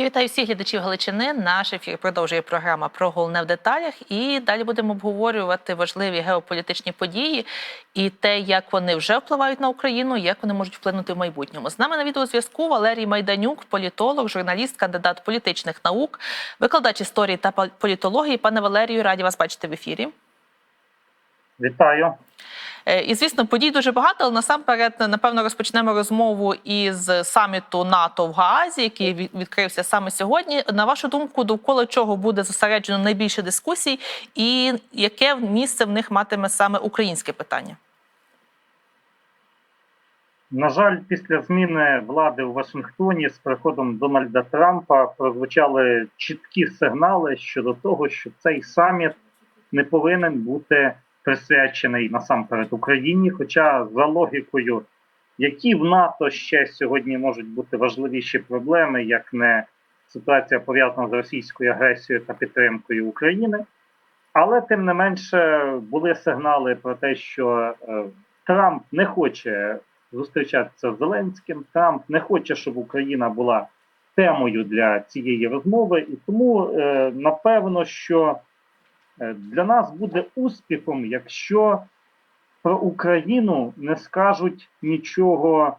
Я вітаю всіх глядачів Галичини. Наш ефір продовжує програма про головне в деталях. І далі будемо обговорювати важливі геополітичні події і те, як вони вже впливають на Україну, як вони можуть вплинути в майбутньому. З нами на відеозв'язку Валерій Майданюк, політолог, журналіст, кандидат політичних наук, викладач історії та політології. Пане Валерію, раді вас бачити в ефірі. Вітаю. Е, І звісно, подій дуже багато, але насамперед, напевно, розпочнемо розмову із саміту НАТО в Гаазі, який відкрився саме сьогодні. На вашу думку, довкола чого буде зосереджено найбільше дискусій, і яке місце в них матиме саме українське питання? На жаль, після зміни влади у Вашингтоні з приходом Дональда Трампа прозвучали чіткі сигнали щодо того, що цей саміт не повинен бути присвячений насамперед Україні. Хоча за логікою, які в НАТО ще сьогодні можуть бути важливіші проблеми, як не ситуація пов'язана з російською агресією та підтримкою України. Але тим не менше були сигнали про те, що е, Трамп не хоче зустрічатися з Зеленським. Трамп не хоче, щоб Україна була темою для цієї розмови, і тому е, напевно, що для нас буде успіхом, якщо про Україну не скажуть нічого.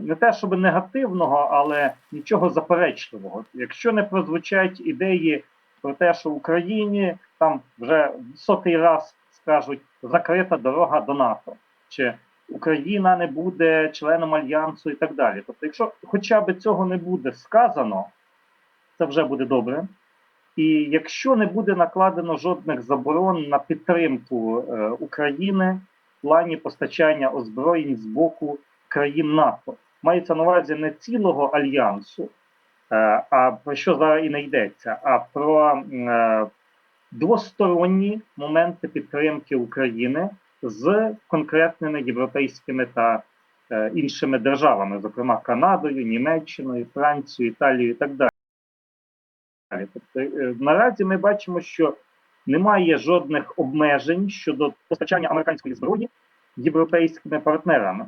Не те, щоб негативного, але нічого заперечливого. Якщо не прозвучать ідеї про те, що в Україні там вже сотий раз скажуть закрита дорога до НАТО, чи Україна не буде членом альянсу і так далі. Тобто, якщо хоча б цього не буде сказано, це вже буде добре. І якщо не буде накладено жодних заборон на підтримку е, України в плані постачання озброєнь з боку країн НАТО, мається на увазі не цілого альянсу, е, а про що зараз і не йдеться, а про е, двосторонні моменти підтримки України з конкретними європейськими та е, іншими державами, зокрема Канадою, Німеччиною, Францією, Італією і так далі. Тобто, е, наразі ми бачимо, що немає жодних обмежень щодо постачання американської зброї європейськими партнерами.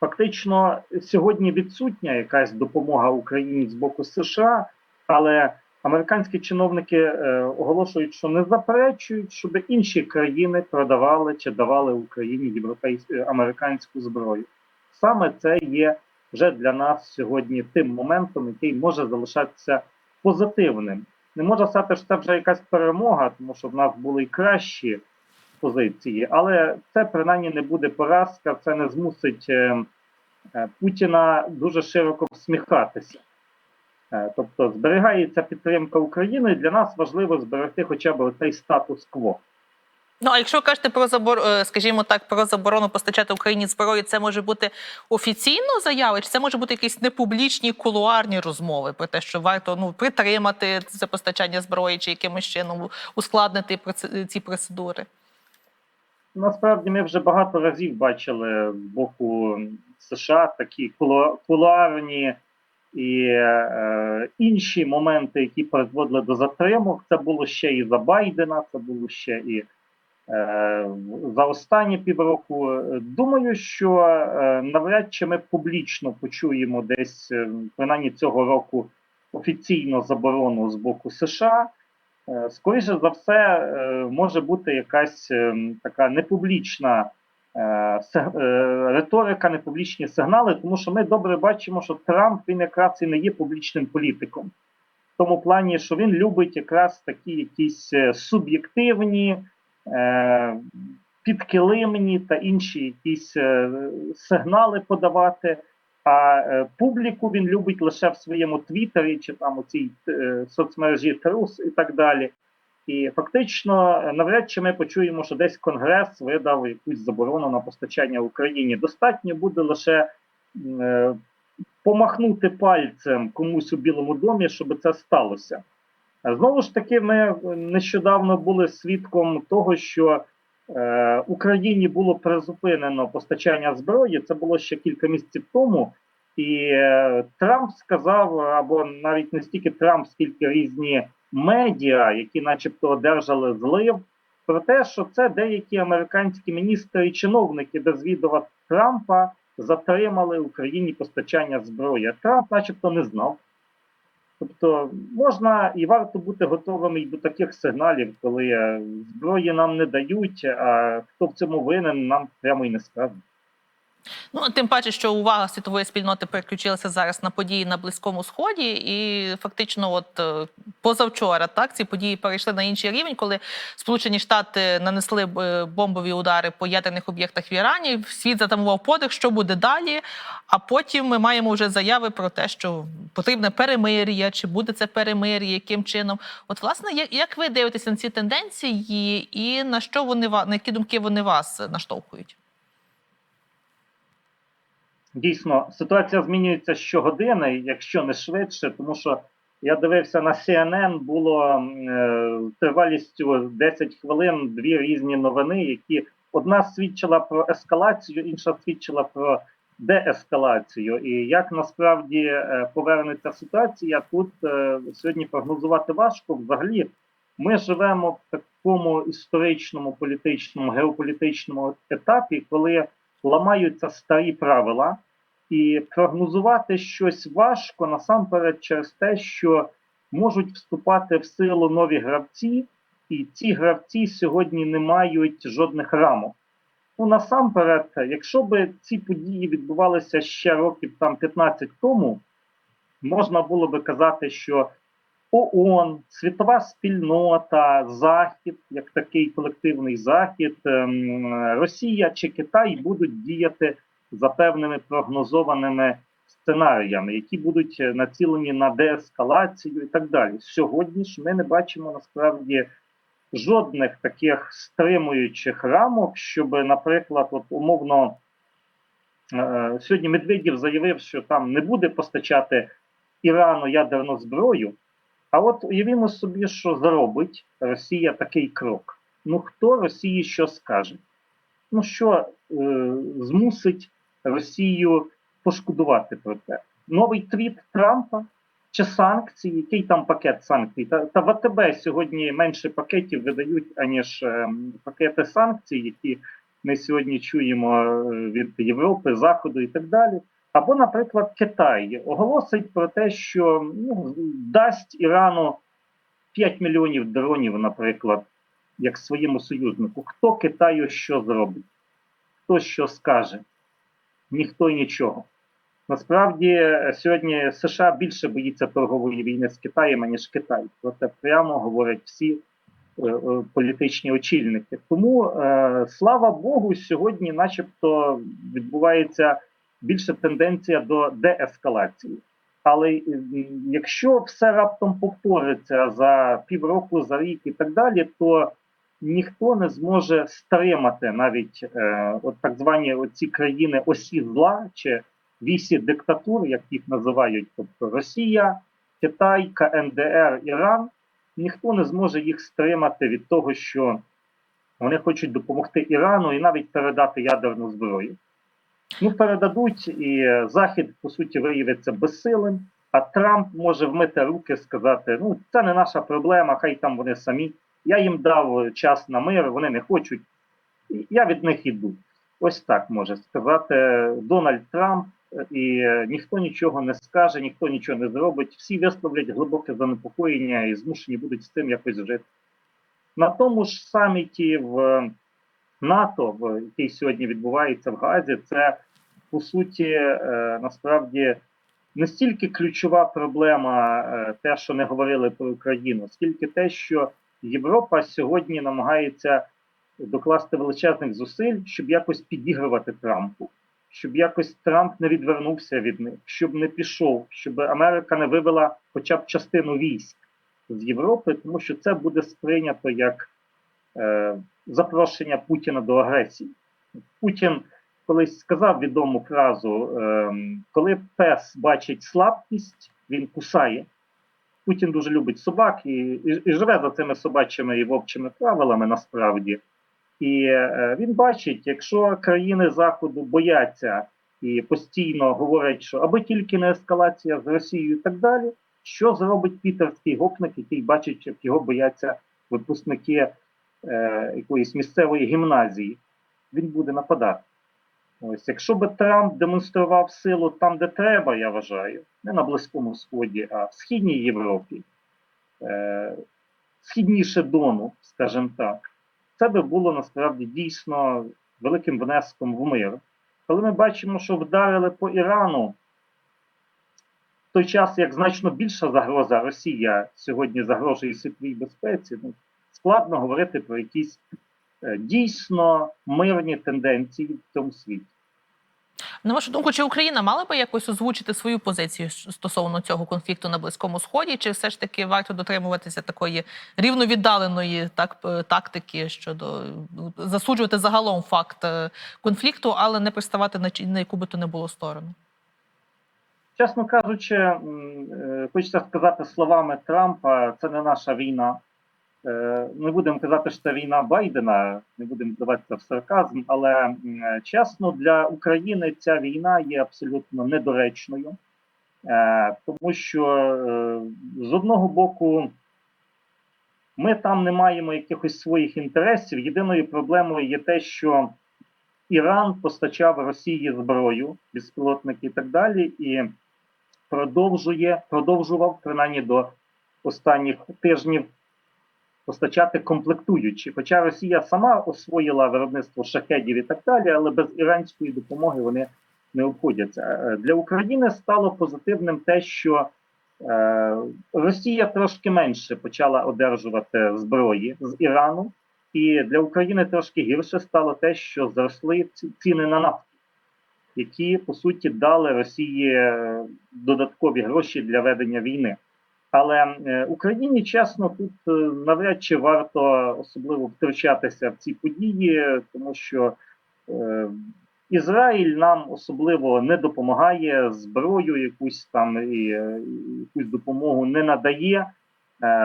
Фактично, сьогодні відсутня якась допомога Україні з боку США, але американські чиновники е, оголошують, що не заперечують, щоб інші країни продавали чи давали Україні європейську американську зброю. Саме це є вже для нас сьогодні тим моментом, який може залишатися позитивним. Не можна сказати, що це вже якась перемога, тому що в нас були й кращі позиції, але це принаймні не буде поразка, це не змусить е, е, Путіна дуже широко всміхатися. Е, Тобто зберігається підтримка України, і для нас важливо зберегти хоча б цей статус-кво. Ну а якщо ви кажете про забор, е, скажімо так, про заборону постачати Україні зброю, це може бути офіційно заяви, чи це може бути якісь непублічні кулуарні розмови про те, що варто ну притримати це постачання зброї, чи якимось чином ускладнити ці процедури? Насправді ми вже багато разів бачили з боку США такі кулу- кулуарні і е, інші моменти, які призводили до затримок. Це було ще і за Байдена, це було ще і за останні півроку. Думаю, що е, навряд чи ми публічно почуємо десь е, принаймні цього року офіційно заборону з боку США. Е, Скоріше за все, е, може бути якась е, така непублічна е, е, риторика, непублічні сигнали, тому що ми добре бачимо, що Трамп він якраз і не є публічним політиком. В тому плані, що він любить якраз такі якісь е, суб'єктивні, е, підкилимні та інші якісь е, сигнали подавати. А е, публіку він любить лише в своєму твіттері чи там у цій е, соцмережі Трус і так далі. І фактично, е, навряд чи ми почуємо, що десь Конгрес видав якусь заборону на постачання Україні. Достатньо буде лише е, помахнути пальцем комусь у Білому домі, щоб це сталося. Знову ж таки, ми нещодавно були свідком того, що е, Україні було призупинено постачання зброї. Це було ще кілька місяців тому. І е, Трамп сказав, або навіть не стільки Трамп, скільки різні медіа, які, начебто, одержали злив, про те, що це деякі американські міністри і чиновники без відома Трампа затримали Україні постачання зброї. Трамп, начебто, не знав. Тобто можна і варто бути готовими й до таких сигналів, коли е, зброї нам не дають, а хто в цьому винен, нам прямо і не скаже. Ну тим паче, що увага світової спільноти переключилася зараз на події на близькому сході, і фактично, от е, позавчора, так ці події перейшли на інший рівень, коли Сполучені Штати нанесли е, бомбові удари по ядерних об'єктах в Ірані. Світ затамував подих, що буде далі. А потім ми маємо вже заяви про те, що потрібне перемир'я, чи буде це перемир'я, яким чином. От, власне, як, ви дивитеся на ці тенденції, і на що вони на які думки вони вас наштовхують? Дійсно, ситуація змінюється щогодини, якщо не швидше, тому що я дивився на CNN, було е, тривалістю 10 хвилин дві різні новини, які одна свідчила про ескалацію, інша свідчила про деескалацію. І як насправді е, повернеться ситуація, тут е, сьогодні прогнозувати важко. Взагалі, ми живемо в такому історичному, політичному, геополітичному етапі, коли ламаються старі правила. І прогнозувати щось важко насамперед через те, що можуть вступати в силу нові гравці, і ці гравці сьогодні не мають жодних рамок. Ну насамперед, якщо би ці події відбувалися ще років там 15 тому, можна було би казати, що ООН, світова спільнота, Захід, як такий колективний захід, ем, Росія чи Китай будуть діяти за певними прогнозованими сценаріями, які будуть е, націлені на деескалацію і так далі. Сьогодні ж ми не бачимо насправді жодних таких стримуючих рамок, щоб, наприклад, от умовно е, сьогодні Медведєв заявив, що там не буде постачати Ірану ядерну зброю. А от уявімо собі, що зробить Росія такий крок. Ну хто Росії що скаже? Ну що е, змусить Росію пошкодувати про це? Новий твіт Трампа чи санкції? Який там пакет санкцій? Та, та в АТБ сьогодні менше пакетів видають, аніж е, пакети санкцій, які ми сьогодні чуємо е, від Європи, Заходу і так далі. Або, наприклад, Китай оголосить про те, що ну, дасть Ірану 5 мільйонів дронів, наприклад, як своєму союзнику. Хто Китаю що зробить? Хто що скаже? Ніхто і нічого. Насправді сьогодні США більше боїться торгової війни з Китаєм, ніж Китай. Про це прямо говорять всі е, е, політичні очільники. Тому е, слава Богу, сьогодні, начебто, відбувається більше тенденція до деескалації. Але е, якщо все раптом повториться за півроку, за рік і так далі, то ніхто не зможе стримати навіть е, от так звані оці країни осі зла чи вісі диктатур, як їх називають, тобто Росія, Китай, КНДР, Іран, ніхто не зможе їх стримати від того, що вони хочуть допомогти Ірану і навіть передати ядерну зброю. Ну, передадуть, і Захід, по суті, виявиться безсилим, а Трамп може вмити руки сказати: ну, це не наша проблема, хай там вони самі. Я їм дав час на мир, вони не хочуть. Я від них іду. Ось так може сказати Дональд Трамп, і ніхто нічого не скаже, ніхто нічого не зробить. Всі висловлять глибоке занепокоєння і змушені будуть з цим якось жити. На тому ж саміті в НАТО, в який сьогодні відбувається в Газі, це по суті е, насправді не стільки ключова проблема, е, те, що не говорили про Україну, скільки те, що Європа сьогодні намагається докласти величезних зусиль, щоб якось підігрувати Трампу, щоб якось Трамп не відвернувся від них, щоб не пішов, щоб Америка не вивела хоча б частину військ з Європи, тому що це буде сприйнято як е, запрошення Путіна до агресії. Путін колись сказав відому фразу: е, коли пес бачить слабкість, він кусає. Путін дуже любить собак і, і, і живе за цими собачими і вовчими правилами насправді. І е, він бачить, якщо країни Заходу бояться і постійно говорять, що аби тільки не ескалація з Росією і так далі, що зробить пітерський гопник, який бачить, як його бояться випускники е, якоїсь місцевої гімназії, він буде нападати. Ось, якщо би Трамп демонстрував силу там, де треба, я вважаю, не на Близькому Сході, а в Східній Європі, е, східніше Дону, скажімо так, це би було насправді дійсно великим внеском в мир. Коли ми бачимо, що вдарили по Ірану, в той час, як значно більша загроза Росія сьогодні загрожує світовій безпеці, ну, складно говорити про якісь дійсно мирні тенденції в цьому світі. На вашу думку, чи Україна мала би якось озвучити свою позицію стосовно цього конфлікту на Близькому Сході, чи все ж таки варто дотримуватися такої рівновіддаленої так, е, тактики щодо засуджувати загалом факт е, конфлікту, але не приставати на, на яку би то не було сторону? Чесно кажучи, е, хочеться сказати словами Трампа, це не наша війна. Е, Не будемо казати, що це війна Байдена, не будемо вдаватися в сарказм, але чесно, для України ця війна є абсолютно недоречною, Е, тому що е, з одного боку ми там не маємо якихось своїх інтересів. Єдиною проблемою є те, що Іран постачав Росії зброю, безпілотники і так далі, і продовжує, продовжував принаймні до останніх тижнів постачати комплектуючі. Хоча Росія сама освоїла виробництво шахедів і так далі, але без іранської допомоги вони не обходяться. Е, Для України стало позитивним те, що е, Росія трошки менше почала одержувати зброї з Ірану, і для України трошки гірше стало те, що зросли ці- ціни на нафту, які по суті дали Росії е, додаткові гроші для ведення війни. Але е, Україні чесно тут е, навряд чи варто особливо втручатися в ці події, тому що е, Ізраїль нам особливо не допомагає зброю, якусь там і, якусь допомогу не надає.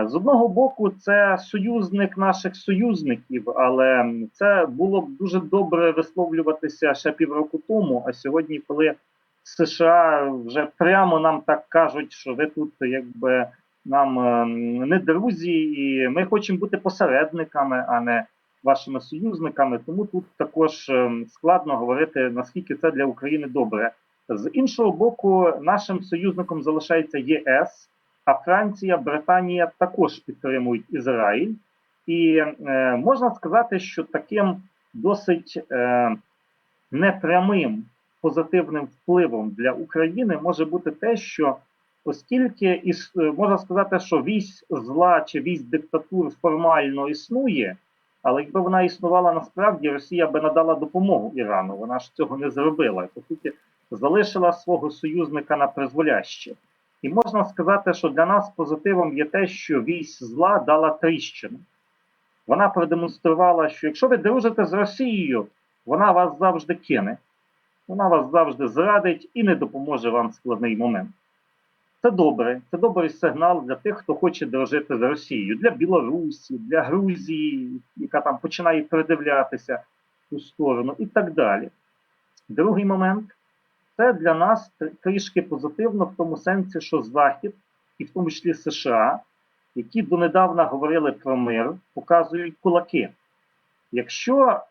З одного боку, це союзник наших союзників, але це було б дуже добре висловлюватися ще півроку тому. А сьогодні, коли США вже прямо нам так кажуть, що ви тут якби нам е, не друзі, і ми хочемо бути посередниками, а не вашими союзниками. Тому тут також е, складно говорити наскільки це для України добре. З іншого боку, нашим союзником залишається ЄС, а Франція, Британія також підтримують Ізраїль. І е, можна сказати, що таким досить е, непрямим позитивним впливом для України може бути те, що оскільки іс, е, можна сказати, що вісь зла чи вісь диктатур формально існує, але якби вона існувала насправді, Росія би надала допомогу Ірану. Вона ж цього не зробила. По суті, залишила свого союзника на призволяще. І можна сказати, що для нас позитивом є те, що вісь зла дала тріщину. Вона продемонструвала, що якщо ви дружите з Росією, вона вас завжди кине, вона вас завжди зрадить і не допоможе вам в складний момент. Це добре, це добрий сигнал для тих, хто хоче дружити з Росією, для Білорусі, для Грузії, яка там починає придивлятися ту сторону, і так далі. Другий момент це для нас трішки позитивно в тому сенсі, що Захід, і в тому числі США, які донедавна говорили про мир, показують кулаки. Якщо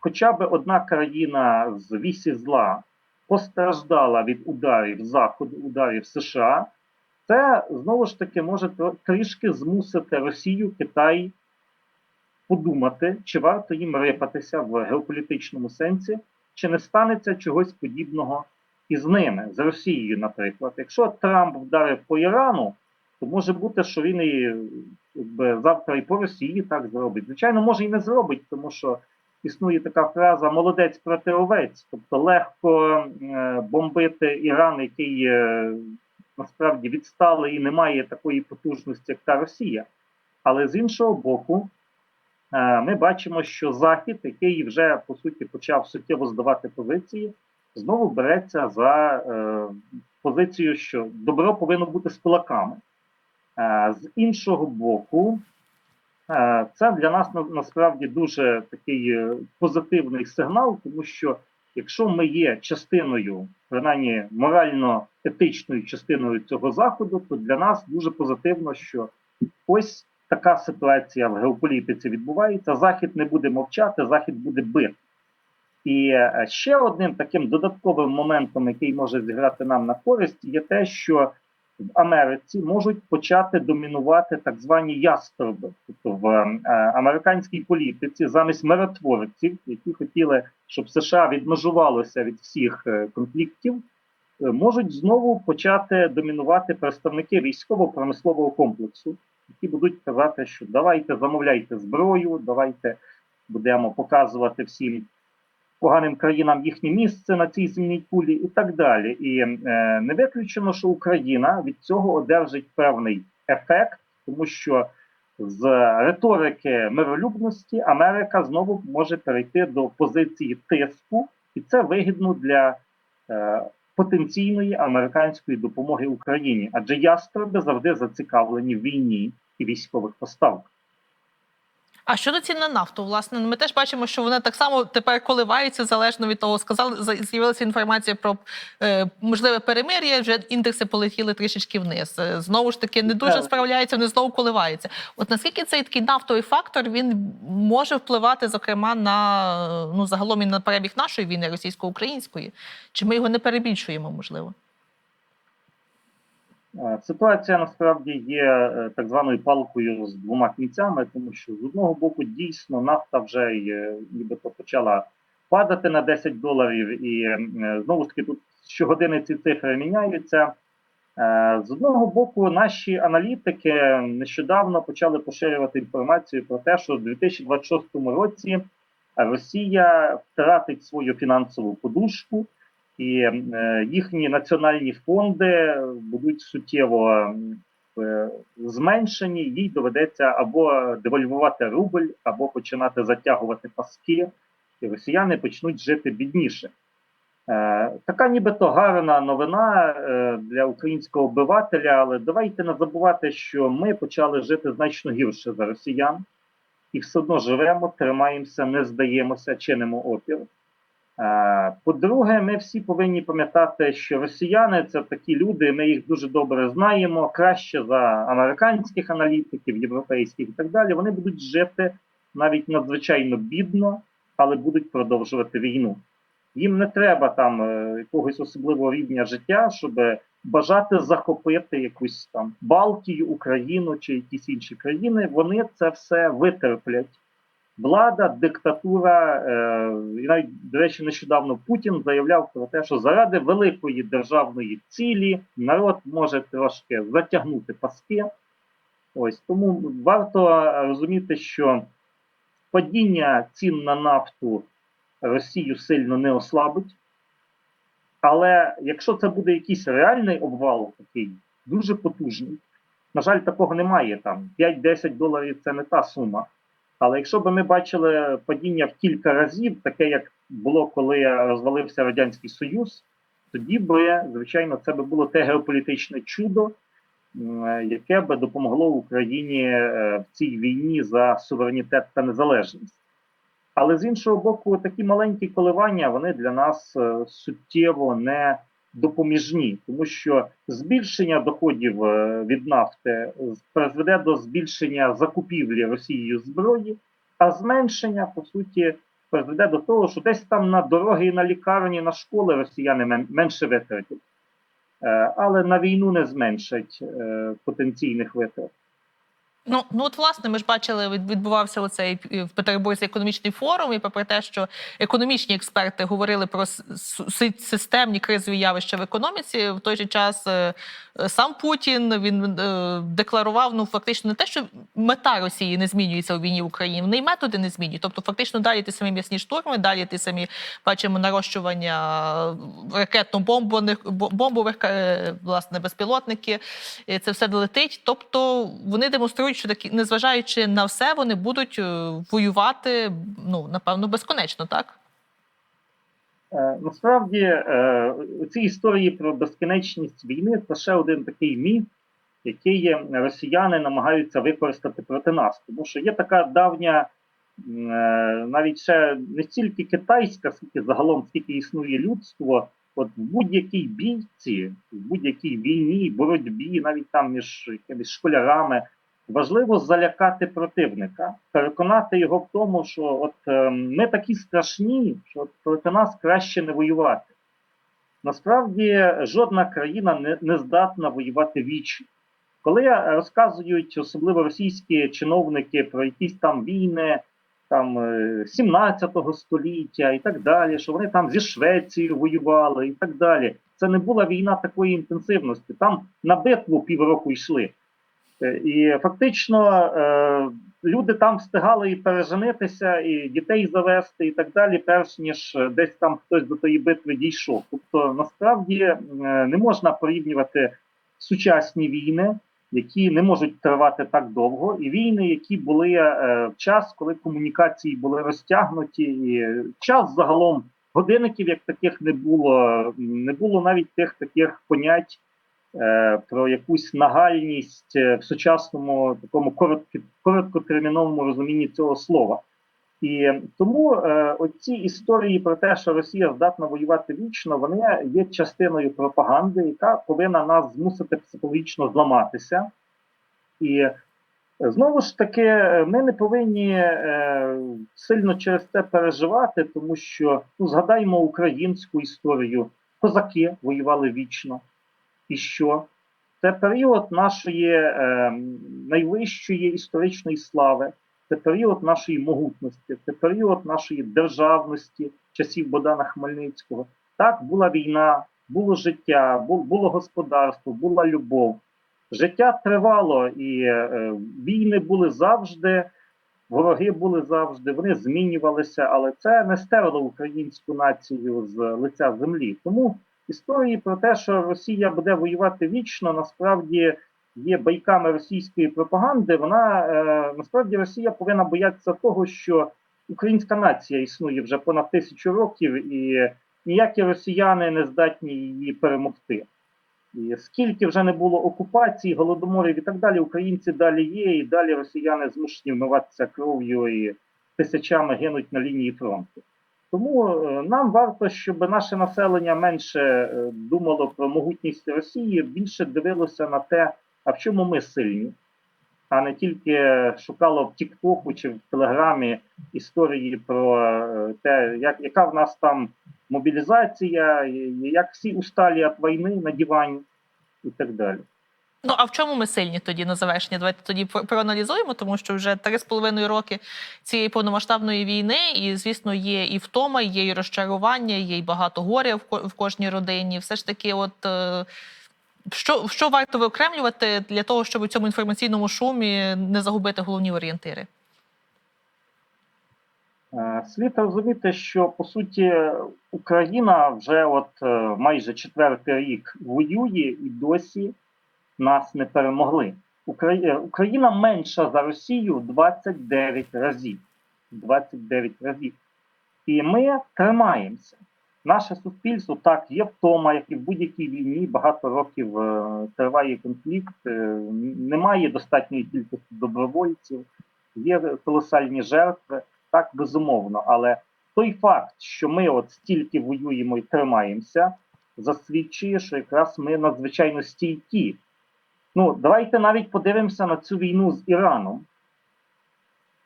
хоча б одна країна з вісі зла постраждала від ударів Заходу, ударів США, це знову ж таки може трішки змусити Росію, Китай подумати, чи варто їм рипатися в геополітичному сенсі, чи не станеться чогось подібного із ними, з Росією, наприклад. Якщо Трамп вдарив по Ірану, то може бути, що він і завтра і по Росії так зробить. Звичайно, може і не зробить, тому що існує така фраза молодець проти овець, тобто легко е, бомбити Іран, який е, насправді відсталий і не має такої потужності, як та Росія. Але з іншого боку, е, ми бачимо, що Захід, який вже по суті почав суттєво здавати позиції, знову береться за позицію, що добро повинно бути з кулаками. З іншого боку, це для нас насправді дуже такий е, позитивний сигнал, тому що якщо ми є частиною, принаймні морально-етичною частиною цього заходу, то для нас дуже позитивно, що ось така ситуація в геополітиці відбувається. Захід не буде мовчати, захід буде бити. І е, ще одним таким додатковим моментом, який може зіграти нам на користь, є те, що в Америці можуть почати домінувати так звані яструби, тобто в е, американській політиці замість миротворців, які хотіли, щоб США відмежувалося від всіх е, конфліктів, е, можуть знову почати домінувати представники військово-промислового комплексу, які будуть казати, що давайте замовляйте зброю, давайте будемо показувати всім поганим країнам їхнє місце на цій земній кулі і так далі. І е, не виключено, що Україна від цього одержить певний ефект, тому що з риторики миролюбності Америка знову може перейти до позиції тиску, і це вигідно для е, потенційної американської допомоги Україні, адже ястреби завжди зацікавлені в війні і військових поставках. А щодо цін на нафту, власне, ну, ми теж бачимо, що вона так само тепер коливається залежно від того, сказали, за- з'явилася інформація про е, можливе перемир'я. Вже індекси полетіли трішечки вниз. Е, Знову ж таки, не дуже справляється, вони знову коливаються. От наскільки цей такий нафтовий фактор він може впливати, зокрема, на ну загалом і на перебіг нашої війни російсько-української? Чи ми його не перебільшуємо, можливо? Е, Ситуація насправді є е, так званою палкою з двома кінцями, тому що з одного боку дійсно нафта вже нібито почала падати на 10 доларів, і е, знову ж таки тут щогодини ці цифри міняються. З одного боку, наші аналітики нещодавно почали поширювати інформацію про те, що у 2026 році Росія втратить свою фінансову подушку і е, їхні національні фонди будуть суттєво е, зменшені, їй доведеться або девальвувати рубль, або починати затягувати паски, і росіяни почнуть жити бідніше. Е, така нібито гарна новина для українського обивателя, але давайте не забувати, що ми почали жити значно гірше за росіян, і все одно живемо, тримаємося, не здаємося, чинимо опір. Е, По-друге, ми всі повинні пам'ятати, що росіяни це такі люди, ми їх дуже добре знаємо, краще за американських аналітиків, європейських і так далі. Вони будуть жити навіть надзвичайно бідно, але будуть продовжувати війну. Їм не треба там е, якогось особливого рівня життя, щоб бажати захопити якусь там Балтію, Україну чи якісь інші країни. Вони це все витерплять влада, диктатура, е, і навіть, до речі, нещодавно Путін заявляв про те, що заради великої державної цілі народ може трошки затягнути паски. Ось тому варто розуміти, що падіння цін на нафту Росію сильно не ослабить. Але якщо це буде якийсь реальний обвал, такий дуже потужний, на жаль, такого немає. Там 5-10 доларів це не та сума. Але якщо б ми бачили падіння в кілька разів, таке як було, коли розвалився Радянський Союз, тоді би, звичайно, це би було те геополітичне чудо, яке би допомогло Україні е, в цій війні за суверенітет та незалежність. Але з іншого боку, такі маленькі коливання вони для нас е, суттєво не допоміжні, тому що збільшення доходів е, від нафти призведе до збільшення закупівлі Росією зброї, а зменшення по суті призведе до того, що десь там на дороги, на лікарні, на школи росіяни менше витратять, Е, але на війну не зменшать е, потенційних витрат. Ну, ну от власне, ми ж бачили, відбувався оцей е, в Петербурзі економічний форум, і попри те, що економічні експерти говорили про системні кризові явища в економіці, в той же час е, е, сам Путін він декларував ну фактично не те, що мета Росії не змінюється у війні в Україні, вони й методи не змінюють. Тобто, фактично, далі ті самі м'ясні штурми, далі ті самі бачимо нарощування ракетно-бомбових бомбових власне безпілотники. Це все долетить. Тобто вони демонструють, що такі, незважаючи на все, вони будуть е, воювати ну напевно безконечно, так. Е, Насправді е, ці історії про безкінечність війни це ще один такий міф, який росіяни намагаються використати проти нас. Тому що є така давня, навіть ще не стільки китайська, скільки загалом скільки існує людство. От в будь-якій бійці, в будь-якій війні, боротьбі, навіть там між якимись школярами, важливо залякати противника, переконати його в тому, що от е, ми такі страшні, що проти нас краще не воювати. Насправді жодна країна не, не здатна воювати вічно. Коли розказують, особливо російські чиновники, про якісь там війни там е, 17 століття і так далі, що вони там зі Швецією воювали і так далі. Це не була війна такої інтенсивності. Там на битву півроку йшли. Е, І фактично е, люди там встигали і переженитися, і дітей завести, і так далі, перш ніж е, десь там хтось до тої битви дійшов. Тобто, насправді не можна порівнювати сучасні війни, які не можуть тривати так довго, і війни, які були в час, коли комунікації були розтягнуті, і час загалом годинників, як таких не було, не було навіть тих таких понять про якусь нагальність е, в сучасному такому короткотерміновому розумінні цього слова. І тому е, оці історії про те, що Росія здатна воювати вічно, вони є частиною пропаганди, яка повинна нас змусити психологічно зламатися. І е, знову ж таки, е, ми не повинні е, сильно через це переживати, тому що ну, згадаємо українську історію. Козаки воювали вічно. І що? Це період нашої е, найвищої історичної слави, це період нашої могутності, це період нашої державності часів Богдана Хмельницького. Так, була війна, було життя, було господарство, була любов. Життя тривало, і е, війни були завжди, вороги були завжди, вони змінювалися, але це не стерло українську націю з лиця землі. Тому історії про те, що Росія буде воювати вічно, насправді є байками російської пропаганди. Вона е, насправді Росія повинна боятися того, що українська нація існує вже понад тисячу років, і ніякі росіяни не здатні її перемогти. І скільки вже не було окупацій, голодоморів і так далі, українці далі є, і далі росіяни змушені вмиватися кров'ю і тисячами гинуть на лінії фронту. Тому е, нам варто, щоб наше населення менше е, думало про могутність Росії, більше дивилося на те, а в чому ми сильні, а не тільки шукало в Тіктоку чи в Телеграмі історії про е, те, як, яка в нас там мобілізація, як всі усталі від війни на дивані і так далі. Ну а в чому ми сильні тоді на завершення? Давайте тоді про- проаналізуємо, тому що вже три з половиною роки цієї повномасштабної війни, і звісно, є і втома, є і розчарування, є і багато горя в, кожній родині. Все ж таки, от е, що, що варто виокремлювати для того, щоб у цьому інформаційному шумі не загубити головні орієнтири? Е, Слід розуміти, що по суті Україна вже от е, майже четвертий рік воює і досі нас не перемогли. Е, Україна менша за Росію 29 разів. 29 разів. І ми тримаємося. Наше суспільство так є втома, як і в будь-якій війні. Багато років е, триває конфлікт, е, немає достатньої кількості добровольців, є колосальні жертви. Так, безумовно, але той факт, що ми от стільки воюємо і тримаємося, засвідчує, що якраз ми надзвичайно стійкі. Ну, давайте навіть подивимося на цю війну з Іраном.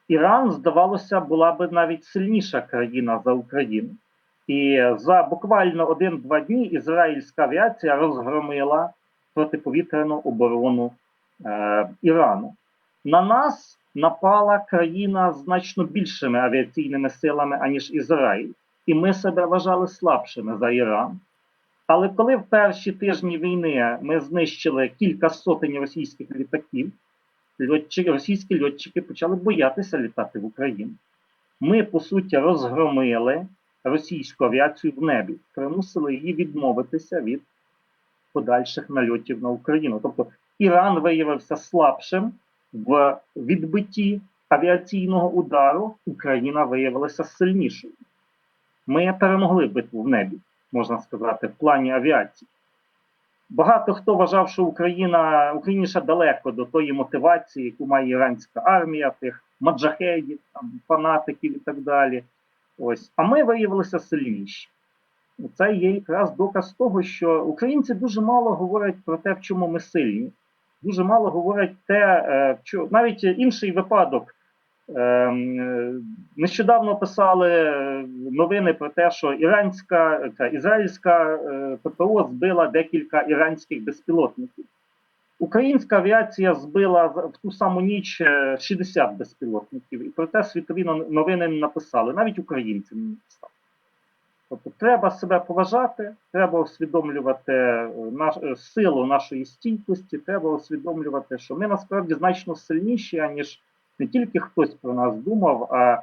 Іран, здавалося, була би навіть сильніша країна за Україну. І за буквально один-два дні ізраїльська авіація розгромила протиповітряну оборону е, Ірану. На нас напала країна з значно більшими авіаційними силами, аніж Ізраїль, і ми себе вважали слабшими за Іран. Але коли в перші тижні війни ми знищили кілька сотень російських літаків, льотчики, російські льотчики почали боятися літати в Україну. Ми, по суті, розгромили російську авіацію в небі, примусили її відмовитися від подальших нальотів на Україну. Тобто Іран виявився слабшим в відбитті авіаційного удару, Україна виявилася сильнішою. Ми перемогли битву в небі, можна сказати, в плані авіації. Багато хто вважав, що Україна Україні ще далеко до тої мотивації, яку має іранська армія, тих маджахедів, там, фанатиків і так далі. Ось. А ми виявилися сильніші. Це є якраз доказ того, що українці дуже мало говорять про те, в чому ми сильні. дуже мало говорять те, е, що навіть інший випадок. Ем, е, Нещодавно писали е, новини про те, що іранська та ізраїльська е, ППО збила декілька іранських безпілотників. Українська авіація збила в ту саму ніч е, 60 безпілотників, і про те світові новини не написали, навіть українці не написали. Тобто треба себе поважати, треба усвідомлювати наш, силу нашої стійкості, треба усвідомлювати, що ми насправді значно сильніші, аніж не тільки хтось про нас думав, а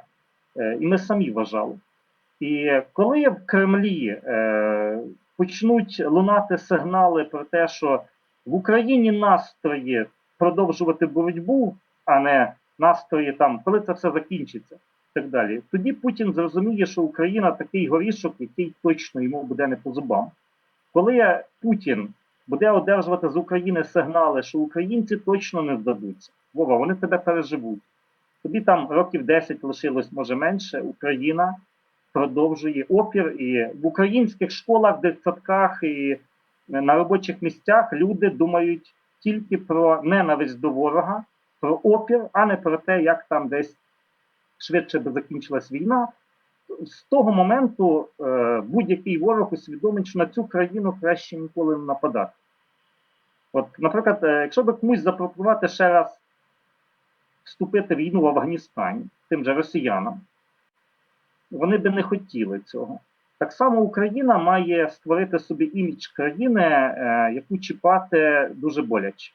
е, і ми самі вважали. І коли в Кремлі е, почнуть лунати сигнали про те, що в Україні настрої продовжувати боротьбу, а не настрої там, коли це все закінчиться, і так далі, тоді Путін зрозуміє, що Україна такий горішок, який точно йому буде не по зубам. Коли Путін буде одержувати з України сигнали, що українці точно не здадуться, Вова, вони тебе переживуть. Тобі там років 10 лишилось, може менше. Україна продовжує опір, і в українських школах, дитсадках і на робочих місцях люди думають тільки про ненависть до ворога, про опір, а не про те, як там десь швидше би закінчилась війна. З того моменту е, будь-який ворог усвідомить, що на цю країну краще ніколи не нападати. От, наприклад, е, якщо би комусь запропонувати ще раз вступити в війну в Афганістані, тим же росіянам, вони би не хотіли цього. Так само Україна має створити собі імідж країни, е, яку чіпати дуже боляче.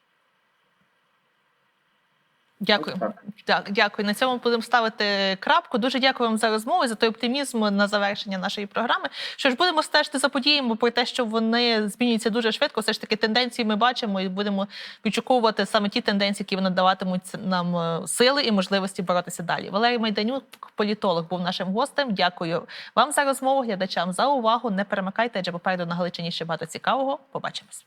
Дякую. Так. Так, дякую. На цьому будемо ставити крапку. Дуже дякую вам за розмову за той оптимізм на завершення нашої програми. Що ж, будемо стежити за подіями, про те, що вони змінюються дуже швидко. Все ж таки, тенденції ми бачимо і будемо відшуковувати саме ті тенденції, які вони даватимуть нам е, сили і можливості боротися далі. Валерій Майданюк, політолог, був нашим гостем. Дякую вам за розмову, глядачам за увагу. Не перемикайте, адже попереду на Галичині ще багато цікавого. Побачимось.